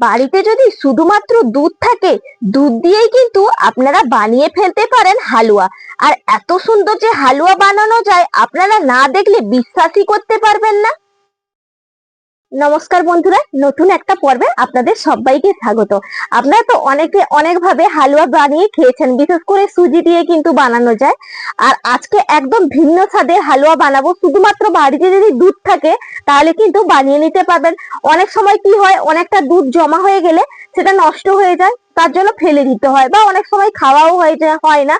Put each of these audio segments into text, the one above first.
বাড়িতে যদি শুধুমাত্র দুধ থাকে, দুধ দিয়েই কিন্তু আপনারা বানিয়ে ফেলতে পারেন হালুয়া। আর এত সুন্দর যে হালুয়া বানানো যায়, আপনারা না দেখলে বিশ্বাসই করতে পারবেন না। নমস্কার বন্ধুরা, নতুন একটা পর্বে আপনাদের সবাইকে স্বাগত। আপনারা তো অনেকে অনেকভাবে হালুয়া বানিয়ে খেয়েছেন, বিশেষ করে সুজি দিয়ে কিন্তু বানানো যায়। আর আজকে একদম ভিন্ন স্বাদের হালুয়া বানাবো, শুধুমাত্র বাড়িতে যদি দুধ থাকে, তাহলে কিন্তু বানিয়ে নিতে পারবেন। অনেক সময় কি হয়, অনেকটা দুধ জমা হয়ে গেলে সেটা নষ্ট হয়ে যায়, তার জন্য ফেলে দিতে হয় বা অনেক সময় খাওয়াও হয়ে যায় হয় না।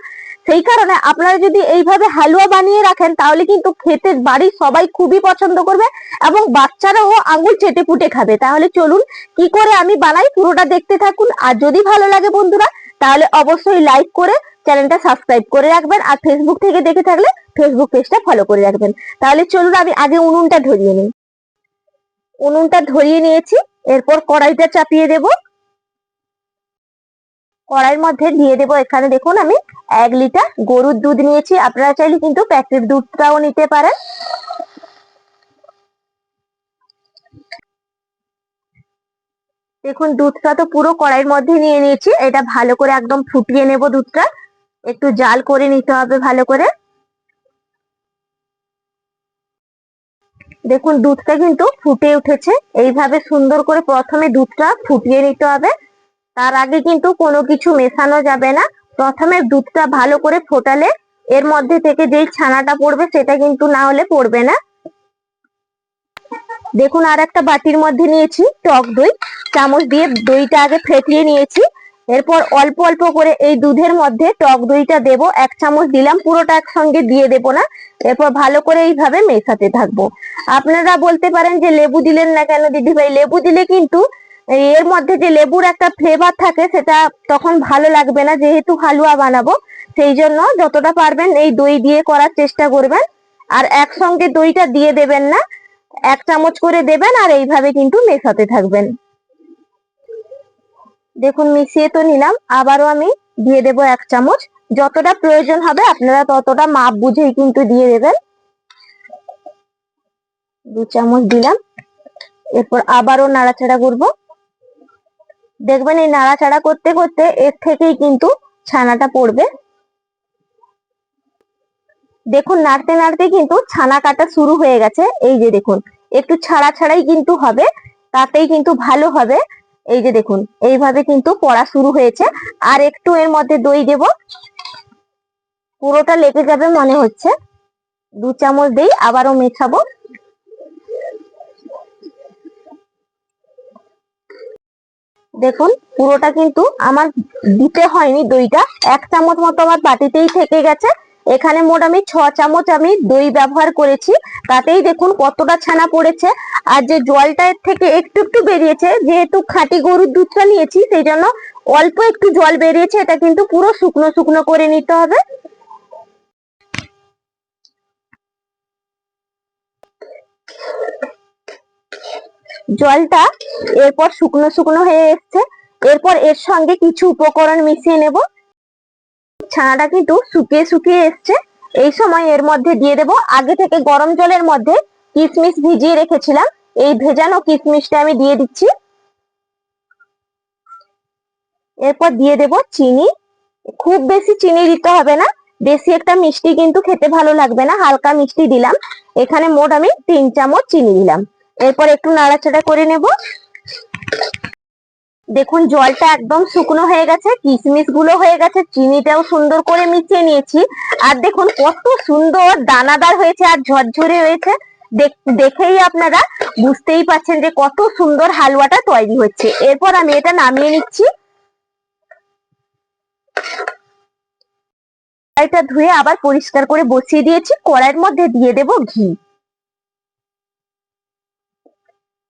সেই কারণে আপনারা যদি এইভাবে হালুয়া বানিয়ে রাখেন, তাহলে কিন্তু খেতে বাড়ির সবাই খুবই পছন্দ করবে এবং বাচ্চারাও আঙ্গুল চেটে পুটে খাবে। তাহলে চলুন কি করে আমি বানাই, পুরোটা দেখতে থাকুন। আর যদি ভালো লাগে বন্ধুরা, তাহলে অবশ্যই লাইক করে চ্যানেলটা সাবস্ক্রাইব করে রাখবেন আর ফেসবুক থেকে দেখে থাকলে ফেসবুক পেজটা ফলো করে রাখবেন। তাহলে চলুন আমি আগে উনুনটা ধরিয়ে নিই। উনুনটা ধরিয়ে নিয়েছি, এরপর কড়াইটা চাপিয়ে দেব। কড়াইয়ের মধ্যে দিয়ে দেব। এখানে দেখুন, আমি এক লিটার গরুর দুধ নিয়েছি। আপনারা চাইলে কিন্তু প্যাকেট দুধটাও নিতে পারেন। দেখুন, দুধটা তো পুরো কড়াইয়ের মধ্যে নিয়ে নিয়েছি। এটা ভালো করে একদম ফুটিয়ে নেব দুধটা। একটু জাল করে নিতে হবে ভালো করে। দেখুন, দুধটা কিন্তু ফুটে উঠেছে। এইভাবে সুন্দর করে প্রথমে দুধটা ফুটিয়ে নিতে হবে। তার আগে কিন্তু কোনো কিছু মেশানো যাবে না। প্রথমে দুধটা ভালো করে ফোটালে এর মধ্যে থেকে যেই ছানাটা পড়বে সেটা কিন্তু না হলে পড়বে না। দেখুন আর একটা বাটির মধ্যে নিয়েছি টক দই। চামচ দিয়ে দইটা আগে ফেটিয়ে নিয়েছি। এরপর অল্প অল্প করে এই দুধের মধ্যে টক দইটা দেব। এক চামচ দিলাম, পুরোটা একসঙ্গে দিয়ে দেব না। এরপর ভালো করে এইভাবে মেশাতে থাকব। আপনারা বলতে পারেন যে লেবু দিলেন না কেন দিদি ভাই লেবু দিলে কিন্তু এর মধ্যে যে লেবুর একটা ফ্লেভার থাকে, সেটা তখন ভালো লাগবে না, যেহেতু হালুয়া বানাবো, সেই জন্য যতটা পারবেন এই দই দিয়ে করার চেষ্টা করবেন। আর একসঙ্গে দইটা দিয়ে দেবেন না, এক চামচ করে দেবেন আর এইভাবে কিন্তু মেশাতে থাকবেন। দেখুন, মিশিয়ে তো নিলাম, আবারও আমি দিয়ে দেব এক চামচ। যতটা প্রয়োজন হবে আপনারা ততটা মাপ বুঝেই কিন্তু দিয়ে দেবেন। দু চামচ দিলাম, এরপর আবারও নাড়াচাড়া করব। দেখবেন এই নাড়াচাড়া করতে করতে এর থেকেই কিন্তু ছানাটা পড়বে। দেখুন, নাড়তে নাড়তে কিন্তু ছানা কাটা শুরু হয়ে গেছে। এই যে দেখুন, একটু ছাড়া ছাড়াই কিন্তু হবে, তাতেই কিন্তু ভালো হবে। এই যে দেখুন, এইভাবে কিন্তু পড়া শুরু হয়েছে। আর একটু এর মধ্যে দই দেব। পুরোটা লেগে যাবে মনে হচ্ছে। দু চামচ দেই আবারও মেশাবো। দেখুন, পুরোটা কিন্তু আমার দিতে হয়নি দইটা। এক চামচ মতো আমার বাটিতেই থেকে গেছে। এখানে মোট আমি ছ চামচ আমি দই ব্যবহার করেছি। তাতেই দেখুন কতটা ছানা পড়েছে। আর যে জলটা এর থেকে একটু একটু বেরিয়েছে, যেহেতু খাঁটি গরুর দুধটা নিয়েছি, সেই জন্য অল্প একটু জল বেরিয়েছে। এটা কিন্তু পুরো শুকনো শুকনো করে নিতে হবে। জলটা এরপর শুকনো শুকনো হয়ে এসছে। এরপর এর সঙ্গে কিছু উপকরণ মিশিয়ে নেব। ছানাটা কিন্তু শুকিয়ে শুকিয়ে এসছে। এই সময় এর মধ্যে দিয়ে দেব। আগে থেকে গরম জলের মধ্যে কিশমিশ ভিজিয়ে রেখেছিলাম। এই ভেজানো কিশমিশটা আমি দিয়ে দিচ্ছি। এরপর দিয়ে দেব চিনি। খুব বেশি চিনি দিতে হবে না। বেশি একটা মিষ্টি কিন্তু খেতে ভালো লাগবে না। হালকা মিষ্টি দিলাম। এখানে মোট আমি তিন চামচ চিনি দিলাম। এরপর একটু নাড়াচাড়া করে নেব। দেখুন, জলটা একদম শুকনো হয়ে গেছে কিশমিশগুলো হয়ে গেছে, চিনিটাও সুন্দর করে মিশিয়ে নিয়েছি। আর দেখুন, কত সুন্দর দানাদার হয়েছে আর ঝরঝরে হয়েছে। দেখেই আপনারা বুঝতেই পাচ্ছেন যে কত সুন্দর হালুয়াটা তৈরি হচ্ছে। এরপর আমি এটা নামিয়ে নিচ্ছি। কড়াইটা ধুয়ে আবার পরিষ্কার করে বসিয়ে দিয়েছি। কড়াইয়ের মধ্যে দিয়ে দেব ঘি।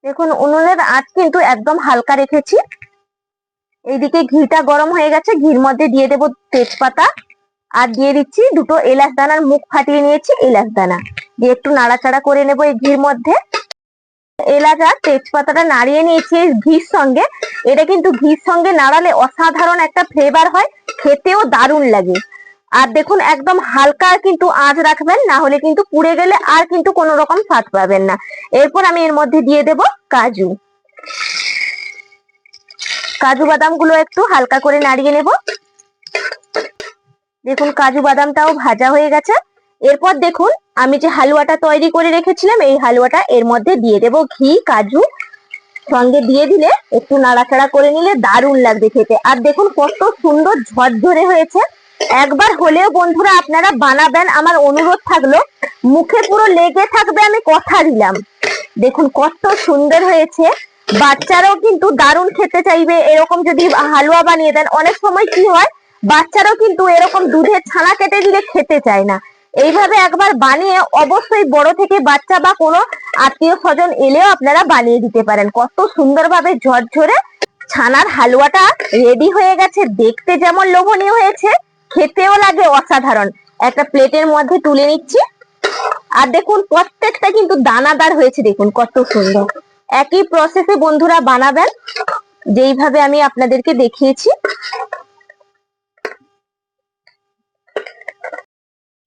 দেখুন, উনুনের আঁচ কিন্তু একদম হালকা রেখেছি। এইদিকে ঘিটা গরম হয়ে গেছে, ঘির মধ্যে দিয়ে দেব তেজপাতা। আর দিয়ে দিচ্ছি দুটো এলাচ দানার মুখ ফাটিয়ে নিয়েছি, এলাচ দানা। দিয়ে একটু নাড়াচাড়া করে নেব এই ঘির মধ্যে। এলাচ আর তেজপাতাটা নাড়িয়ে নিয়েছি ঘির সঙ্গে। এটা কিন্তু ঘির সঙ্গে নাড়ালে অসাধারণ একটা ফ্লেভার হয়, খেতেও দারুণ লাগে। আর দেখুন, একদম হালকা কিন্তু আঁচ রাখবেন, না হলে কিন্তু পুড়ে গেলে আর কিন্তু কোনো রকম স্বাদ পাবেন না। এরপর আমি এর মধ্যে দিয়ে দেব কাজু। কাজু বাদামগুলো একটু হালকা করে নাড়িয়ে নেব। দেখুন, কাজু বাদামটাও ভাজা হয়ে গেছে। এরপর দেখুন, আমি যে হালুয়াটা তৈরি করে রেখেছিলাম, এই হালুয়াটা এর মধ্যে দিয়ে দেব ঘি, কাজু। সঙ্গে দিয়ে দিলে একটু নাড়াচাড়া করে নিলে দারুণ লাগবে খেতে। আর দেখুন, কত সুন্দর ঝরঝরে হয়েছে। একবার হলেও বন্ধুরা আপনারা বানাবেন, আমার অনুরোধ থাকল, মুখে পুরো লেগে থাকবে, আমি কথা দিলাম। দেখুন, কত সুন্দর হয়েছে। বাচ্চারাও কিন্তু দারুণ খেতে চাইবে, এরকম যদি হালুয়া বানিয়ে দেন, অনেক সময় কি হয়, বাচ্চারাও কিন্তু এরকম দুধের ছানা কেটে দিলে খেতে চায় না। এইভাবে একবার বানিয়ে অবশ্যই বড় থেকে বাচ্চা বা কোনো আত্মীয় স্বজন এলেও আপনারা বানিয়ে দিতে পারেন। কত সুন্দরভাবে ঝরঝরে ছানার হালুয়াটা রেডি হয়ে গেছে, দেখতে যেমন লোভনীয় হয়েছে খেতেও লাগে অসাধারণ। একটা প্লেটের মধ্যে তুলে নিচ্ছি। আর দেখুন, প্রত্যেকটা কিন্তু দানাদার হয়েছে, দেখুন কত সুন্দর। একই প্রসেসে বন্ধুরা বানাবেন, যেইভাবে আমি আপনাদেরকে দেখিয়েছি।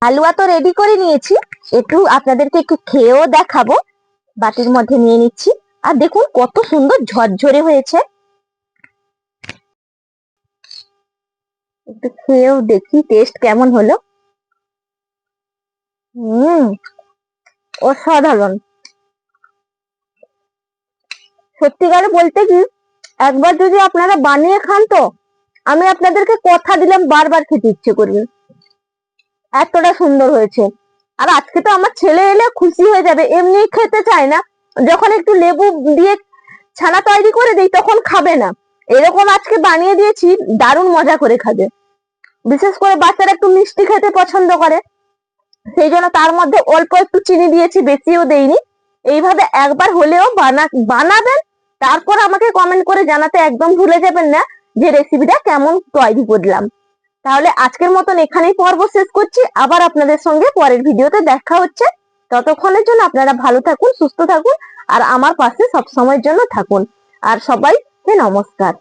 হালুয়া তো রেডি করে নিয়েছি, একটু আপনাদেরকে একটু খেয়েও দেখাবো। বাটির মধ্যে নিয়ে নিচ্ছি। আর দেখুন, কত সুন্দর ঝরঝরে হয়েছে। একটু খেয়েও দেখি টেস্ট কেমন হলো? হুম, অসাধারণ। সত্যিকারে বলতে কি, একবার যদি আপনারা বানিয়ে খান তো, আমি আপনাদেরকে কথা দিলাম, বারবার খেতে ইচ্ছে করবে। এতটা সুন্দর হয়েছে। আর আজকে তো আমার ছেলে এলে খুশি হয়ে যাবে এমনি খেতে চায় না। যখন একটু লেবু দিয়ে ছানা তৈরি করে দিই, তখন খাবে না। এরকম আজকে বানিয়ে দিয়েছি, দারুণ মজা করে খাবে। বিশেষ করে বাচ্চারা একটু মিষ্টি খেতে পছন্দ করে। সেই জন্য তার মধ্যে অল্প একটু চিনি দিয়েছি, বেশিও দেইনি। এইভাবে একবার হলেও বানা, বানাবেন, তারপর আমাকে কমেন্ট করে জানাতে একদম ভুলে যাবেন না যে রেসিপিটা কেমন তৈরি করলাম। তাহলে আজকের মতন এখানেই পর্ব শেষ করছি। আবার আপনাদের সঙ্গে পরের ভিডিওতে দেখা হচ্ছে। ততক্ষণের জন্য আপনারা ভালো থাকুন, সুস্থ থাকুন, আর আমার পাশে সব সময়ের জন্য থাকুন। আর সবাইকে নমস্কার।